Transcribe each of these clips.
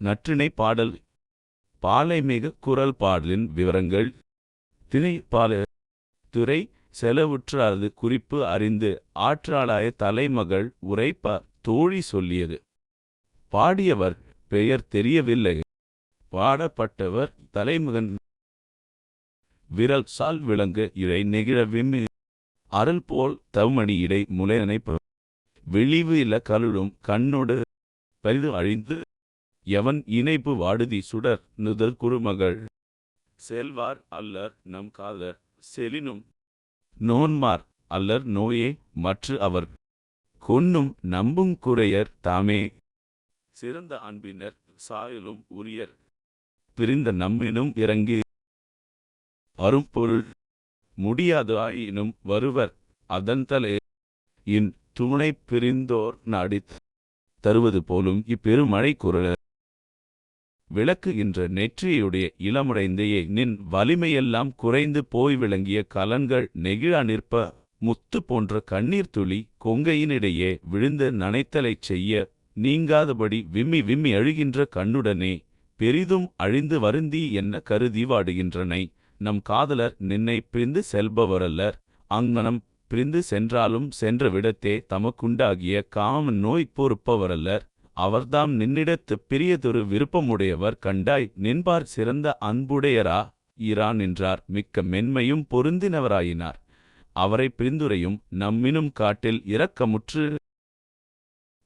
நற்றிணை பாடல். பாலைமிகு குரல் பாடலின் விவரங்கள். திணை பால துறை செலவுற்றாரது குறிப்பு அறிந்து ஆற்றாளாய தலைமகள் உரைப்ப தோழி சொல்லியது. பாடியவர் பெயர் தெரியவில்லை. பாடப்பட்டவர் தலைமகன். விரல் சால் விளங்கு இழை நெகிழ விம்மி. அருள் போல் தவுமணி இடை முலையனைப்ப விழிவு இல கழுடும் கண்ணொடு. பரிது அழிந்து எவன் இணைப்பு வாடுதி சுடர் நுதல் குறுமகள். செல்வார் அல்லர் நம் காதர் செலினும். நோன்மார் அல்லர் நோயே மற்று அவர். கொன்னும் நம்பும் குறையர் தாமே. சிறந்த அன்பினர் சாயலும் உரியர். பிரிந்த நம்மினும் இறங்கி. அரும்பொருள் முடியாது ஆயினும் வருவர் அதன் தலே. இன் துணை பிரிந்தோர் நாடித் தருவது போலும் இப்பெருமழை குரல விளக்குகின்ற நெற்றியுடைய இளமுடைந்தையே நின் வலிமையெல்லாம் குறைந்து போய் விளங்கிய கலன்கள் நெகிழா நிற்ப முத்து போன்ற கண்ணீர் துளி கொங்கையினிடையே விழுந்து நனைத்தலைச் செய்ய நீங்காதபடி விம்மி விம்மி அழுகின்ற கண்ணுடனே பெரிதும் அழிந்து வருந்தி என்ன கருதி வாடுகின்றனை நம் காதலர் நின்னை பிரிந்து செல்பவரல்லர் அங்மனம் பிரிந்து சென்றாலும் சென்ற விடத்தே தமக்குண்டாகிய காம நோய் பொறுப்பவரல்லர். அவர்தாம் நின்னிடத்துப் பிரியதொரு விருப்பமுடையவர் கண்டாய் நின்பார் சிறந்த அன்புடையரா? இரா நின்றார் மிக்க மென்மையும் பொருந்தினவராயினார். அவரை பிரிந்துரையும் நம்மினும் காட்டில் இரக்கமுற்று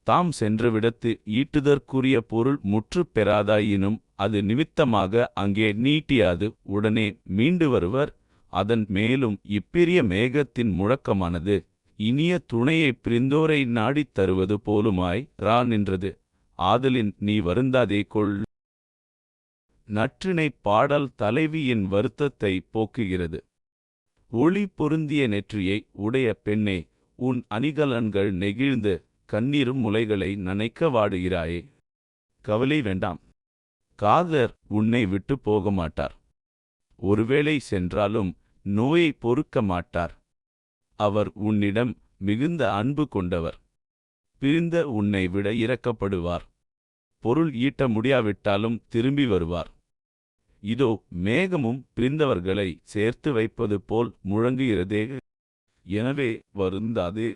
தாம் சென்ற விடத்து ஈட்டுதற்குரிய பொருள் முற்றுப் பெறாதாயினும் அது நிமித்தமாக அங்கே நீட்டியாது உடனே மீண்டு வருவர். அதன் மேலும் இப்பிரிய மேகத்தின் முழக்கமானது இனிய துணையைப் பிரிந்தோரை நாடித் தருவது போலுமாய் ரா நின்றது. ஆதலின் நீ வருந்தாதே கொள். நற்றினை பாடல் தலைவியின் வருத்தத்தை போக்குகிறது. ஒளி பொருந்திய நெற்றியை உடைய பெண்ணே உன் அணிகலன்கள் நெகிழ்ந்து கண்ணீரும் முலைகளை நனைக்க வாடுகிறாயே. கவலை வேண்டாம். காதர் உன்னை விட்டு போக மாட்டார். ஒருவேளை சென்றாலும் நோயை பொறுக்க மாட்டார். அவர் உன்னிடம் மிகுந்த அன்பு கொண்டவர். பிரிந்த உன்னை விட இறக்கப்படுவார் பொருள் ஈட்ட முடியாவிட்டாலும் திரும்பி வருவார். இதோ மேகமும் பிரிந்தவர்களை சேர்த்து வைப்பது போல் முழங்குகிறதே. எனவே வருந்தாதே.